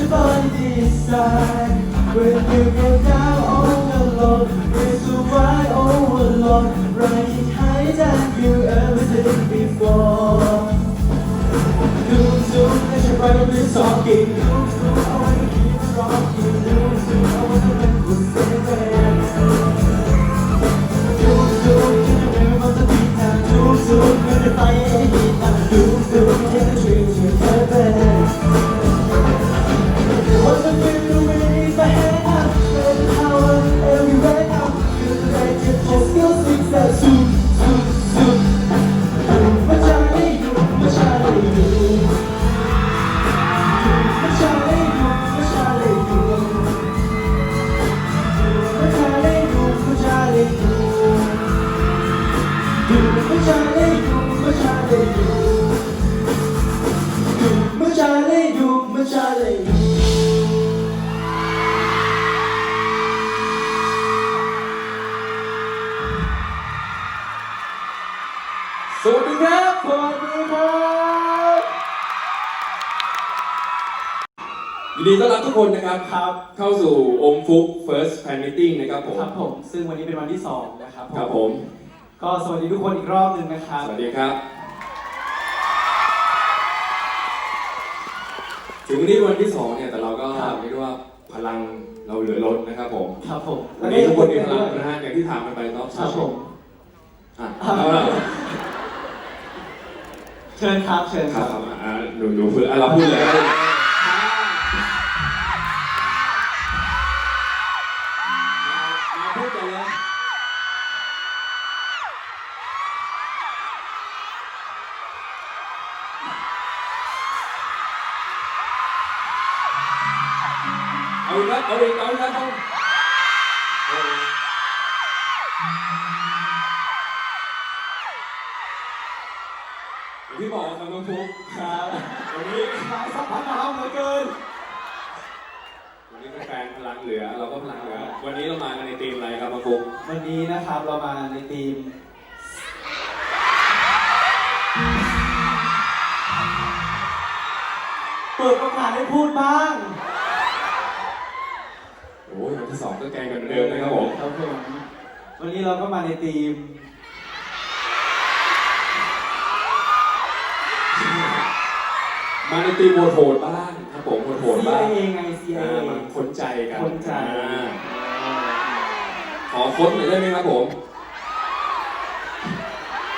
Pleasure body decide. When you go down all alone, it's a ride all riding higher than you ever did before. Zoom, zoom, let your body be talking. สวัสดีครับ สวัสดีครับยินดีต้อนรับทุกคนนะครับครับ เข้าสู่องค์ฟุก first fan meeting นะครับผมครับผม ซึ่งวันนี้เป็นวันที่ 2 นะครับครับผม ก็สวัสดีทุกคนอีกรอบหนึ่งนะครับ สวัสดีครับ ถึงวันนี้วันที่สองเนี่ย แต่เราก็ครับ เรียกได้ว่าพลังเราเหลือล้นนะครับผม ครับผมวันนี้ทุกคนมีพลังนะฮะอย่างที่ถามกันไปเนาะครับผม อะเอาละ เชิญครับ เชิญคครัรับบอะหนูหนูพูดอะเราพูดเลยก็ได้มาพูดกันเลยเอาอีกครับเอาอีกเอาอีกครับเอา วันนี้เรามากันในทีมอะไรครับน้องฟุ๊กวันนี้นะครับเรามาในทีมเปิดโอกาสให้พูดบ้างโอ้ยวันที่สองก็แกงกันเหมือนเดิมนะครับผมครับผมวันนี้เราก็มาในทีมมาในทีมโหดๆบ้างครับผมโหดๆบ้าง CIA ไงอ่า CIA มาค้นใจกันคนใจ อ่า ขอค้นหน่อยได้ไหมครับผม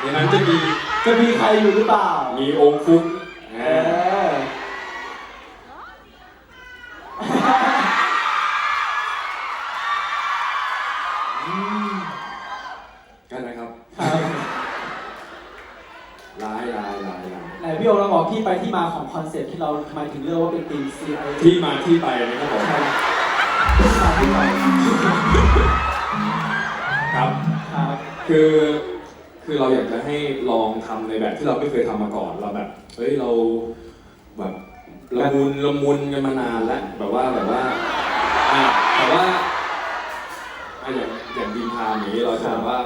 ในนั้นจะมีจะมีใครอยู่หรือเปล่า มีองค์ฟุ๊กเออ่าอกันนะครับครับร้ายร้ายร้ายร้ายไหนพี่โอเราบอกที่ไปที่มาของคอนเซ็ปต์ที่เราทำไมถึงเลือกว่าเป็นทีม CIA ที่มาที่ไปนะครับผมใช่ที่มาที่ไปครับ ครับคือคือเราอยากจะให้ลองทำในแบบที่เราไม่เคยทำมาก่อนเราแบบเฮ้ยเราแบบละมุนละมุนกันมานานแล้วแบบว่าแบบว่าอะแต่ว่าอะอย่างอย่างดีมพามอย่างนี้เราจะแบบว่า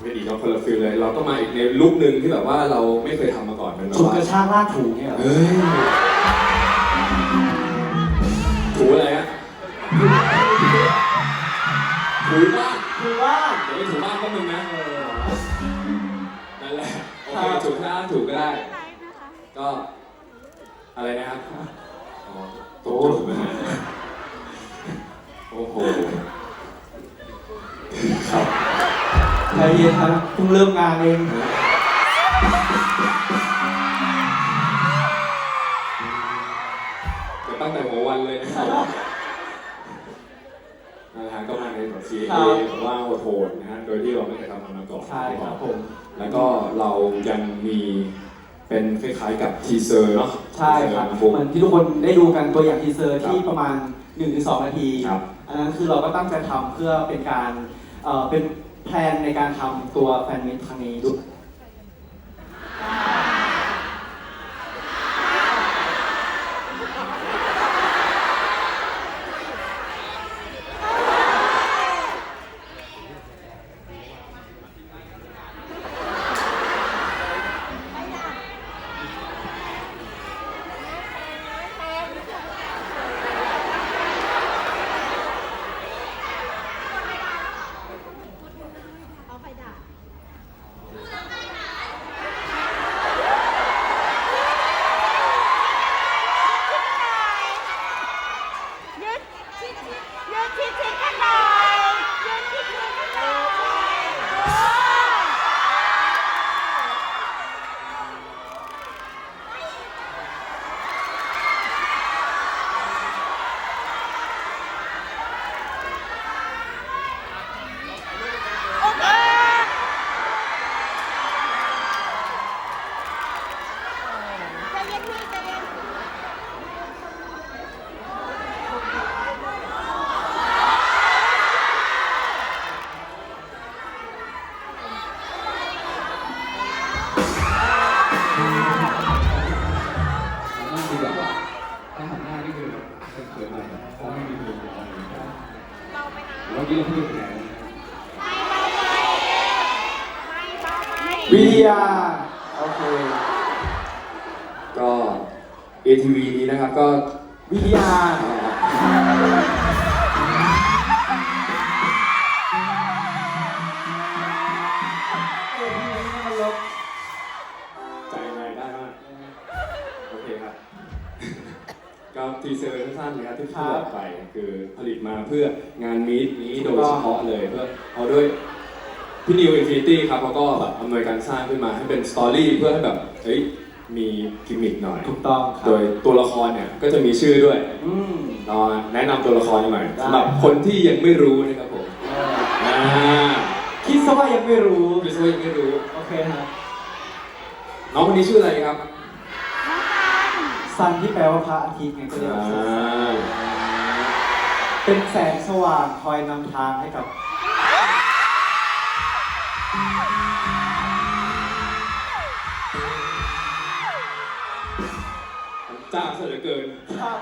เวทีเราคนละฟิลเลย เราก็มาอีกในลุคหนึ่งที่แบบว่าเราไม่เคยทำมาก่อนเป็นแบบฉุดว่ากระชากลากถูเนี่ยเหรอเฮ้ยถูอะไรฮะถูบ้าน คือว่าเดี๋ยวไปถูบ้านก็มึงนะเออนั่นแหละโอครัเคบถูกก็ได้ถูกก็ได้ ก็อะไรนะครับอ๋อโตถูกไหมฮะโอ้โหครับใจเย็นครับเพิ่งเริ่มงานเองเดี๋ยวตั้งแต่หัววันเลยนะครับนะฮะก็มาในแบบซีรีครับส์แบบว่าโหดๆนะฮะโด ยที่เราไม่เคยทำมันมาก่อนใช่ครับผม แล้วก็เรายังมีเป็นคล้ายๆกับทีเซอร์เนาะใช่ครับทีเซอเหมือนที่ทุกคนได้ดูกันตัวอย่างทีเซอร์ที่ประมาณ1-2นาทีครับอันนั้นคือเราก็ตั้งใจทำเพื่อเป็นการเอ่อเป็นแพลนในการทำตัวแฟนมิตครั้งนี้ด้วย เอาไปด่า ยืดชิดยืดชิดชิดกันหน่อยยืดชิดชิดกันหน่อยโอเคใจเย็นพี่ใจเย็น นั่นคือแบบว่าถ้าหันหน้านี่คือเขินๆหน่อยเพราะไม่มีเพลงอะไรเมื่อกี้เราพูดถึงไหนวิทยาโอเค ก็ ATV นี้นะครับก็วิทยา สั้นๆนะครับที่พูดออกไปคือผลิตมาเพื่องานมีตนี้โดยเฉพาะเลยเพื่อเอาด้วยพี่นิวอินฟินิตี้ครับเขาก็แบบอำนวยการสร้างขึ้นมาให้เป็นสตอรี่เพื่อให้แบบเฮ้ยมีกิมมิคหน่อย ถูกต้องครัโดยตัวละครเนี่ยก็จะมีชื่อด้วยอืมเราแนะนำตัวละครหน่อยได้สำหรับคนที่ยังไม่รู้นะครับผมเอออ่าคิดซะว่ายังไม่รู้คือว่ายังไม่รู้ โอเคฮะน้องคนนี้ชื่ออะไรครับ ซันที่แปลว่าพระอาทิตย์ไงก็เรียกอ่ว่าซันาเป็นแสงสว่างคอยนำทางให้กับจ้าเสียเหลือเกินครับ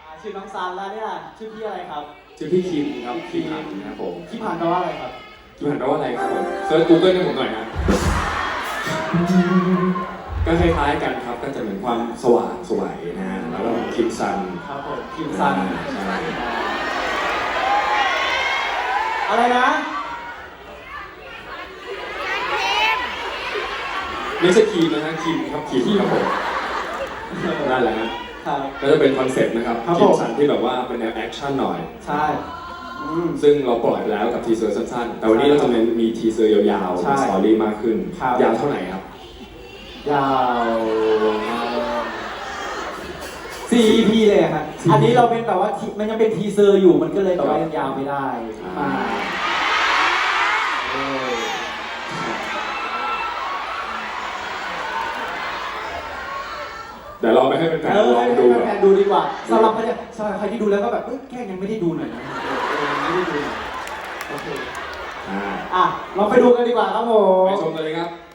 อ่าชื่อน้องซันแล้วเนี่ยชื่อพี่อะไรครับ ชื่อพี่คิมครับคิมหันนะครับผมพี่ผ่านแปลว่าอะไรครับคิมหันแปลว่าอะไรครับผมเซิร์ชกูเกิลให้ผมหน่อยนะ ก็คล้ายๆกันครับก็จะเหมือนความสว่างสวยนะฮะแล้วก็คิมซันครับผมคิมซัน ใช่อะไรนะ ไม่ใช่คีมนะฮะคิมครับคิมครับผมนั่นแหละฮะครับ ก็จะเป็นคอนเซ็ปต์นะครับครับคิผมมสันที่แบบว่าเป็นแนวแอคชั่นหน่อย ใช่อืม ซึ่งเราปล่อยไปแล้วกับทีเซอร์สั้นๆ แต่วันนี้เราจะมีทีเซอร์ยาวๆใช่มีสตอรี่มากขึ้น ครับ ยาวเท่าไหร่ครับ ยาวสี่ EP เลยครับ อันนี้เราเป็นแบบว่ามันยังเป็นทีเซอร์อยู่มันก็เลยแบบว่ายังยาวไม่ได้อ่เดี๋ยวเราไปให้เป็นแฟนลองดูแฟนดูดีกว่าสำหรับใครใครที่ดูแล้วก็แบบเอ้แค่ยังไม่ได้ดูหน่อยนเออะอะลองไปดูกันดีกว่าครับผม ไปชมกันเลยครับ